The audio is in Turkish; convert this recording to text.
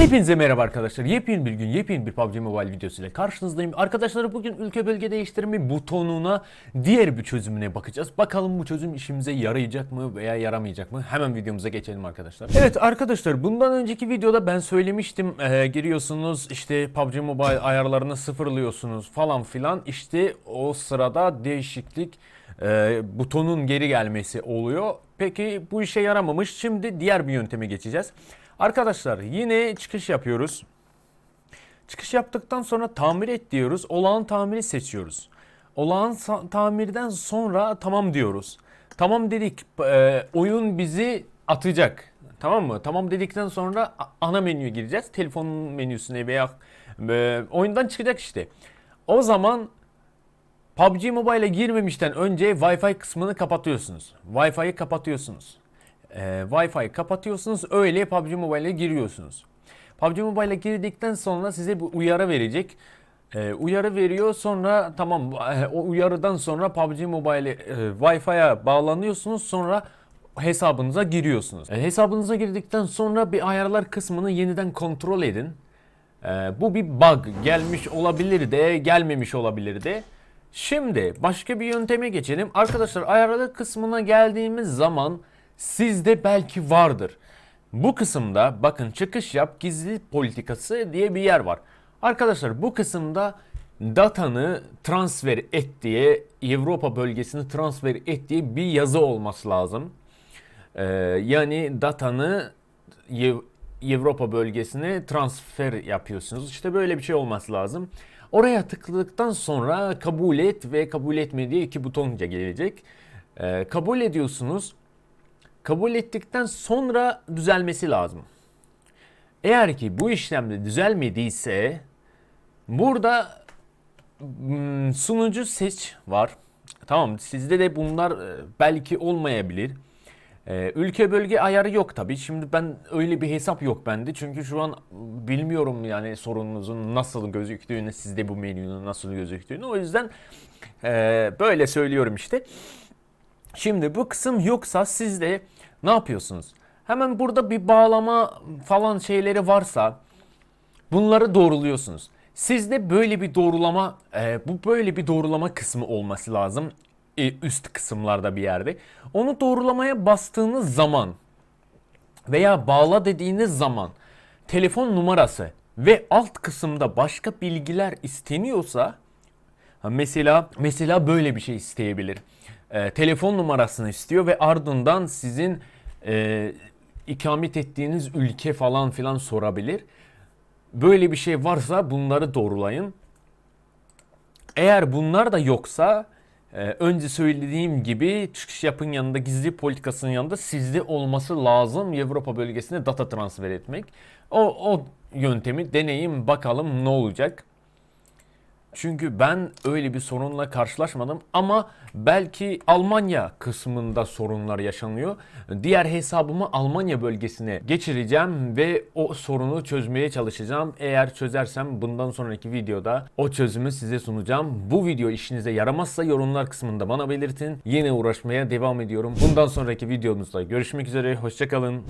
Hepinize merhaba arkadaşlar. Yepyeni bir gün, yepyeni bir PUBG Mobile videosuyla karşınızdayım. Arkadaşlar bugün ülke bölge değiştirme butonuna diğer bir çözümüne bakacağız. Bakalım bu çözüm işimize yarayacak mı veya yaramayacak mı? Hemen videomuza geçelim arkadaşlar. Evet arkadaşlar bundan önceki videoda ben söylemiştim. Ee, giriyorsunuz işte PUBG Mobile ayarlarını sıfırlıyorsunuz falan filan. İşte o sırada değişiklik e, butonun geri gelmesi oluyor. Peki bu işe yaramamış. Şimdi diğer bir yönteme geçeceğiz. Arkadaşlar yine çıkış yapıyoruz. Çıkış yaptıktan sonra tamir et diyoruz. Olağan tamiri seçiyoruz. Olağan tamirden sonra tamam diyoruz. Tamam dedik. e, oyun bizi atacak. Tamam mı? Tamam dedikten sonra ana menüye gireceğiz. Telefon menüsüne veya e, oyundan çıkacak işte. O zaman PUBG Mobile'e girmemişten önce Wi-Fi kısmını kapatıyorsunuz. Wi-Fi'yi kapatıyorsunuz. Ee, Wi-Fi kapatıyorsunuz öyle PUBG Mobile'e giriyorsunuz. PUBG Mobile'e girdikten sonra size bir uyarı verecek. Ee, uyarı veriyor sonra tamam e, o uyarıdan sonra PUBG Mobile'e e, Wi-Fi'ye bağlanıyorsunuz sonra hesabınıza giriyorsunuz. E, hesabınıza girdikten sonra bir ayarlar kısmını yeniden kontrol edin. Ee, bu bir bug gelmiş olabilir de gelmemiş olabilir de. Şimdi başka bir yönteme geçelim. Arkadaşlar ayarlar kısmına geldiğimiz zaman sizde belki vardır. Bu kısımda bakın çıkış yap gizli politikası diye bir yer var. Arkadaşlar bu kısımda datanı transfer et diye Avrupa bölgesini transfer et diye bir yazı olması lazım. Ee, yani datanı Avrupa bölgesine transfer yapıyorsunuz. İşte böyle bir şey olması lazım. Oraya tıkladıktan sonra kabul et ve kabul etme diye iki butonca gelecek. Ee, kabul ediyorsunuz. Kabul ettikten sonra düzelmesi lazım. Eğer ki bu işlemde düzelmediyse burada mm, sunucu seç var. Tamam sizde de bunlar e, belki olmayabilir. Ee, ülke bölge ayarı yok tabi. Şimdi ben öyle bir hesap yok bende. Çünkü şu an bilmiyorum yani sorununuzun nasıl gözüktüğünü, sizde bu menünün nasıl gözüktüğünü. O yüzden e, böyle söylüyorum işte. Şimdi bu kısım yoksa siz de ne yapıyorsunuz? Hemen burada bir bağlama falan şeyleri varsa bunları doğruluyorsunuz. Sizde böyle bir doğrulama, e, bu böyle bir doğrulama kısmı olması lazım. E, üst kısımlarda bir yerde. Onu doğrulamaya bastığınız zaman veya bağla dediğiniz zaman telefon numarası ve alt kısımda başka bilgiler isteniyorsa Mesela mesela böyle bir şey isteyebilir. Ee, telefon numarasını istiyor ve ardından sizin e, ikamet ettiğiniz ülke falan filan sorabilir. Böyle bir şey varsa bunları doğrulayın. Eğer bunlar da yoksa e, önce söylediğim gibi çıkış yapın yanında gizli politikasının yanında sizde olması lazım Avrupa bölgesine data transfer etmek. O, o yöntemi deneyin bakalım ne olacak. Çünkü ben öyle bir sorunla karşılaşmadım ama belki Almanya kısmında sorunlar yaşanıyor. Diğer hesabımı Almanya bölgesine geçireceğim ve o sorunu çözmeye çalışacağım. Eğer çözersem bundan sonraki videoda o çözümü size sunacağım. Bu video işinize yaramazsa yorumlar kısmında bana belirtin. Yine uğraşmaya devam ediyorum. Bundan sonraki videomuzda görüşmek üzere. Hoşçakalın.